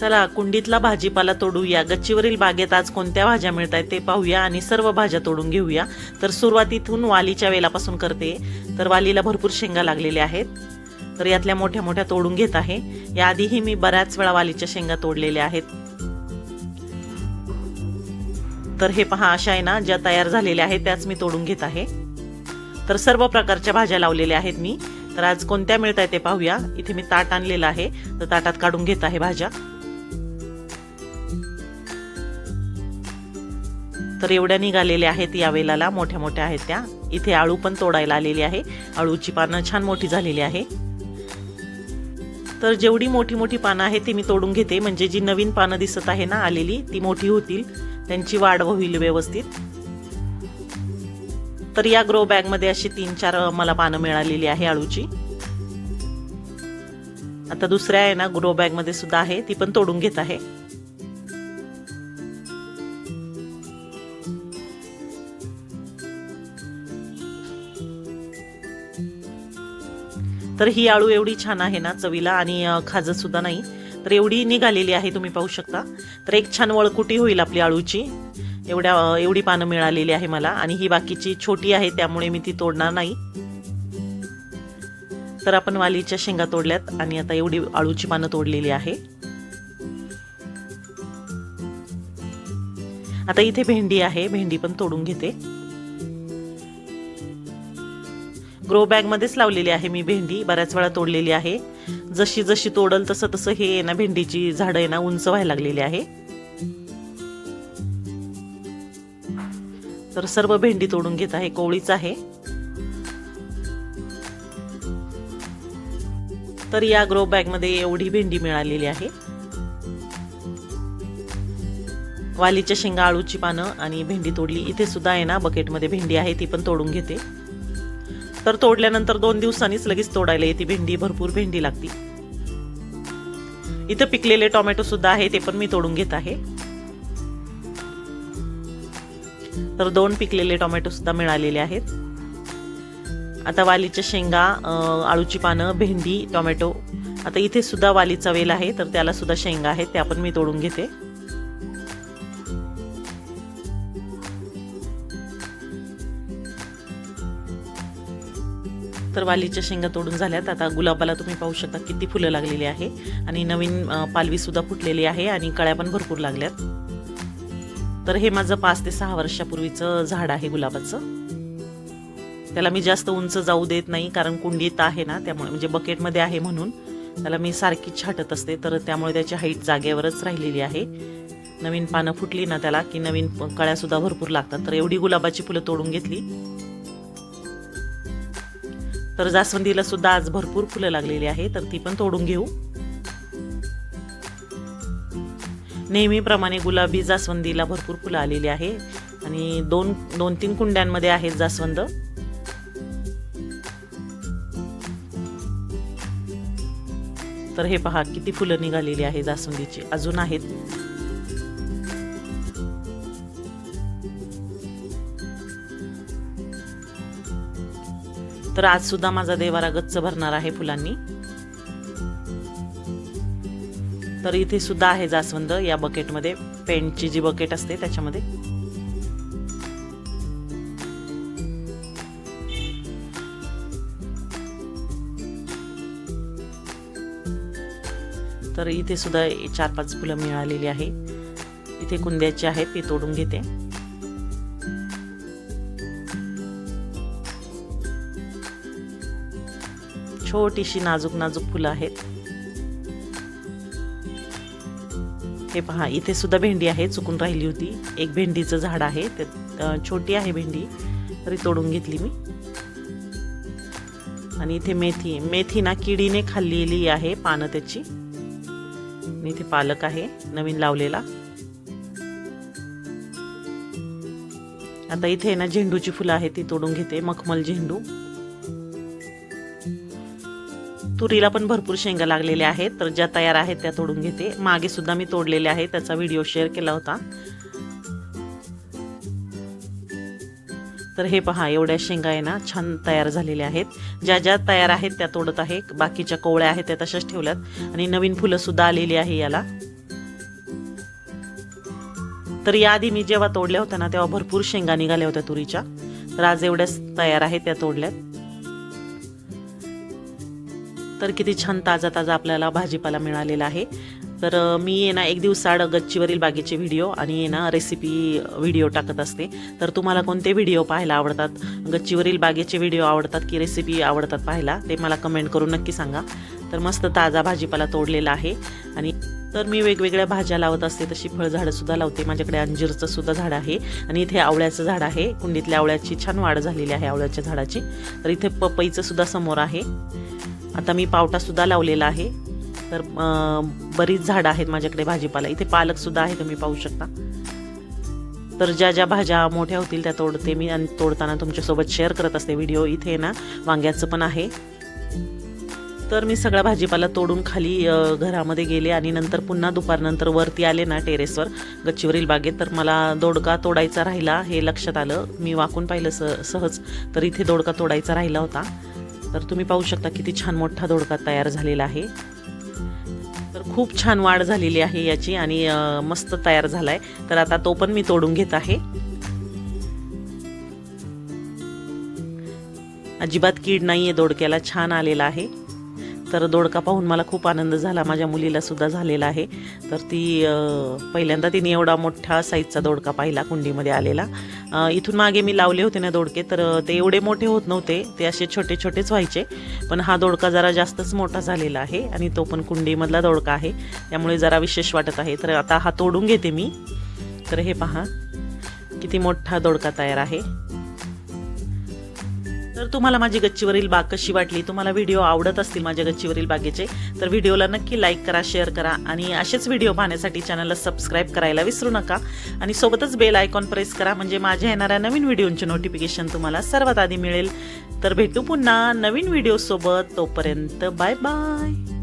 चला कुंडीतला भाजीपाला तोडूया. गच्चीवरील बागेत आज कोणत्या भाज्या मिळत आहेत ते पाहूया आणि सर्व भाज्या तोडून घेऊया. तर सुरुवातीतून वालीच्या वेलापासून करते. तर वालीला भरपूर शेंगा लागलेल्या आहेत. तर यातल्या मोठ्या मोठ्या तोडून घेत आहे. याआधीही मी बऱ्याच वेळा वालीच्या शेंगा तोडलेल्या आहेत. तर हे पहा अशा आहे ना ज्या तयार झालेल्या आहेत त्याच मी तोडून घेत आहे. तर सर्व प्रकारच्या भाज्या लावलेल्या आहेत मी. तर आज कोणत्या मिळत आहेत ते पाहूया. इथे मी ताट आणलेलं आहे. तर ताटात काढून घेत आहे भाज्या. तर एवढ्या निघालेल्या आहेत या वेलाला. मोठ्या मोठ्या आहेत त्या. इथे आळू पण तोडायला आलेली आहे. आळूची पानं छान मोठी झालेली आहे. तर जेवढी मोठी मोठी पानं आहेत ती मी तोडून घेते. म्हणजे जी नवीन पानं दिसत आहे ना आलेली ती मोठी होतील. त्यांची वाढ होईल व्यवस्थित. तर या ग्रो बॅगमध्ये अशी तीन चार मला पानं मिळालेली आहे आळूची. आता दुसऱ्या आहे ना ग्रो बॅगमध्ये सुद्धा आहे. ती पण तोडून घेत आहे. तर ही आळू एवढी छान आहे ना चवीला आणि खाजत सुद्धा नाही. तर एवढी निघालेली आहे तुम्ही पाहू शकता. तर एक छान वळकुटी होईल आपली आळूची. एवढ्या एवढी पानं मिळालेली आहे मला आणि ही बाकीची छोटी आहे त्यामुळे मी ती तोडणार नाही. तर आपण वालीच्या शेंगा तोडल्यात आणि आता एवढी आळूची पानं तोडलेली आहे. आता इथे भेंडी आहे भेंडी पण तोडून घेते. ग्रो बॅगमध्येच लावलेली आहे मी भेंडी बऱ्याच वेळा तोडलेली आहे. जशी जशी तोडल तसं तसं हे ना भेंडीची झाडं आहे ना उंच व्हायला लागलेली आहे. तर सर्व भेंडी तोडून घेत आहे कोवळीच आहे. तर या ग्रो बॅगमध्ये एवढी भेंडी मिळालेली आहे. वालीच्या शेंगा आळूची पानं आणि भेंडी तोडली. इथे सुद्धा आहे ना बकेटमध्ये भेंडी आहे ती पण तोडून घेते. तर तोडल्यानंतर दोन दिवसांनीच लगेच तोडायला येते. भेंडी भरपूर भेंडी लागती. इथं पिकलेले टोमॅटो सुद्धा आहे ते पण मी तोडून घेत आहे. तर दोन पिकलेले टोमॅटो सुद्धा मिळालेले आहेत. आता वालीच्या शेंगा आळूची पानं भेंडी टोमॅटो आता इथे सुद्धा वालीचा वेल आहे तर त्याला सुद्धा शेंगा आहेत त्या पण मी तोडून घेते. तर वालीच्या शेंगा तोडून झाल्यात. आता गुलाबाला तुम्ही पाहू शकता किती फुलं लागलेली आहे. आणि नवीन पालवी सुद्धा फुटलेली आहे आणि कळ्या पण भरपूर लागल्यात. तर हे माझं पाच ते सहा वर्षापूर्वीचं झाड आहे गुलाबाचं. त्याला मी जास्त उंच जाऊ देत नाही कारण कुंडीत आहे ना त्यामुळे म्हणजे बकेटमध्ये आहे म्हणून. त्याला मी सारखी छाटत असते तर त्यामुळे त्याची हाईट जागेवरच राहिलेली आहे. नवीन पानं फुटली ना त्याला की नवीन कळ्यासुद्धा भरपूर लागतात. तर एवढी गुलाबाची फुलं तोडून घेतली. तर जास्वंदीला सुद्धा आज भरपूर फुलं लागलेली आहे तर ती पण तोडून घेऊ. नेहमीप्रमाणे गुलाबी जास्वंदीला भरपूर फुलं आलेली आहे आणि दोन दोन तीन कुंड्यांमध्ये आहेत जास्वंद. तर हे पहा किती फुलं निघालेली आहे जास्वंदीची. अजून आहेत तर आज सुद्धा माझा देवारा गच्च भरणार आहे फुलांनी. तर इथे सुद्धा आहे जास्वंद या बकेटमध्ये. पेंटची जी बकेट असते त्याच्यामध्ये. तर इथे सुद्धा चार पाच फुलं मिळालेली आहे. इथे कुंद्याची आहेत ती तोडून घेते. छोटीशी नाजूक नाजूक फुलं आहेत. हे पहा इथे सुद्धा भेंडी आहे चुकून राहिली होती. एक भेंडीचं झाड आहे ते छोटी आहे भेंडी तरी तोडून घेतली मी. आणि इथे मेथी मेथी ना किडीने खाल्लेली आहे पानं त्याची. इथे पालक आहे नवीन लावलेला. आता इथे ना झेंडूची फुलं आहेत ती तोडून घेते मखमल झेंडू. तुरीला पण भरपूर शेंगा लागलेल्या आहेत तर ज्या तयार आहेत त्या तोडून घेते. मागे सुद्धा मी तोडलेल्या आहे त्याचा व्हिडिओ शेअर केला होता. तर हे पहा एवढ्या शेंगा आहे ना छान तयार झालेल्या आहेत. ज्या ज्या तयार आहेत त्या तोडत आहे. बाकीच्या कोवळ्या आहेत त्या तशाच ठेवल्यात. आणि नवीन फुलं सुद्धा आलेली आहे याला. तर याआधी मी जेव्हा तोडल्या होत्या ना तेव्हा भरपूर शेंगा निघाल्या होत्या तुरीच्या. तर आज एवढ्याच तयार आहेत त्या तोडल्यात. तर किती छान ताजा ताजा आपल्याला भाजीपाला मिळालेला आहे. तर मी ये ना एक दिवसाआड गच्चीवरील बागेचे व्हिडिओ आणि आहे ना रेसिपी व्हिडिओ टाकत असते. तर तुम्हाला कोणते व्हिडिओ पाहायला आवडतात? गच्चीवरील बागेचे व्हिडिओ आवडतात की रेसिपी आवडतात पाहायला? ते मला कमेंट करून नक्की सांगा. तर मस्त ताजा भाजीपाला तोडलेला आहे. आणि तर मी वेगवेगळ्या भाज्या लावत असते तशी फळझाडंसुद्धा लावते. माझ्याकडे अंजीरचं सुद्धा झाड आहे आणि इथे आवळ्याचं झाड आहे. कुंडीतल्या आवळ्याची छान वाढ झालेली आहे आवळ्याच्या झाडाची. तर इथे पपईचं सुद्धा समोर आहे. आता मी पावटासुद्धा लावलेला आहे. तर बरीच झाडं आहेत माझ्याकडे भाजीपाला. इथे पालकसुद्धा आहे तुम्ही पाहू शकता. तर ज्या ज्या भाज्या मोठ्या होतील त्या तोडते मी आणि तोडताना तुमच्यासोबत शेअर करत असते व्हिडिओ इथे ना वांग्याचं पण आहे. तर मी सगळा भाजीपाला तोडून खाली घरामध्ये गेले आणि नंतर पुन्हा दुपारनंतर वरती आले ना टेरेसवर गच्चीवरील बागेत. तर मला दोडका तोडायचा राहिला हे लक्षात आलं. मी वाकून पाहिलं स सहज. तर इथे दोडका तोडायचा राहिला होता. तर तुम्ही पाहू शकता किती छान मोठा दोडका तयार झालेला आहे. तर खूप छान वाढ झालेली आहे याची आणि मस्त तयार झाला आहे तर आता तो पण मी तोडून घेत आहे. अजिबात कीड नाही आहे दोडक्याला छान आलेला आहे. तर दोडका पाहून मला खूप आनंद झाला. माझ्या मुलीला सुद्धा झालेला आहे. तर ती पहिल्यांदा तिने एवढा मोठा साईजचा दोडका पाहिला कुंडीमध्ये आलेला. इथून मागे मी लावले होते ना दोडके तर ते एवढे मोठे होत नव्हते. ते असे छोटे छोटेच व्हायचे. पण हा दोडका जरा जास्तच मोठा झालेला आहे आणि तो पण कुंडीमधला दोडका आहे. त्यामुळे जरा विशेष वाटत आहे. तर आता हा तोडून घेते मी. तर हे पहा किती मोठा दोडका तयार आहे. तर तुम्हाला माझी गच्चीवरील बाग कशी वाटली तुम्हाला व्हिडिओ आवडत असतील माझ्या गच्चीवरील बागेचे तर व्हिडिओला नक्की लाईक करा शेअर करा आणि असेच व्हिडिओ पाहण्यासाठी चॅनलला सबस्क्राईब करायला विसरू नका. आणि सोबतच बेल आयकॉन प्रेस करा म्हणजे माझ्या येणाऱ्या नवीन व्हिडिओंचे नोटिफिकेशन तुम्हाला सर्वात आधी मिळेल. तर भेटू पुन्हा नवीन व्हिडिओसोबत तोपर्यंत बाय बाय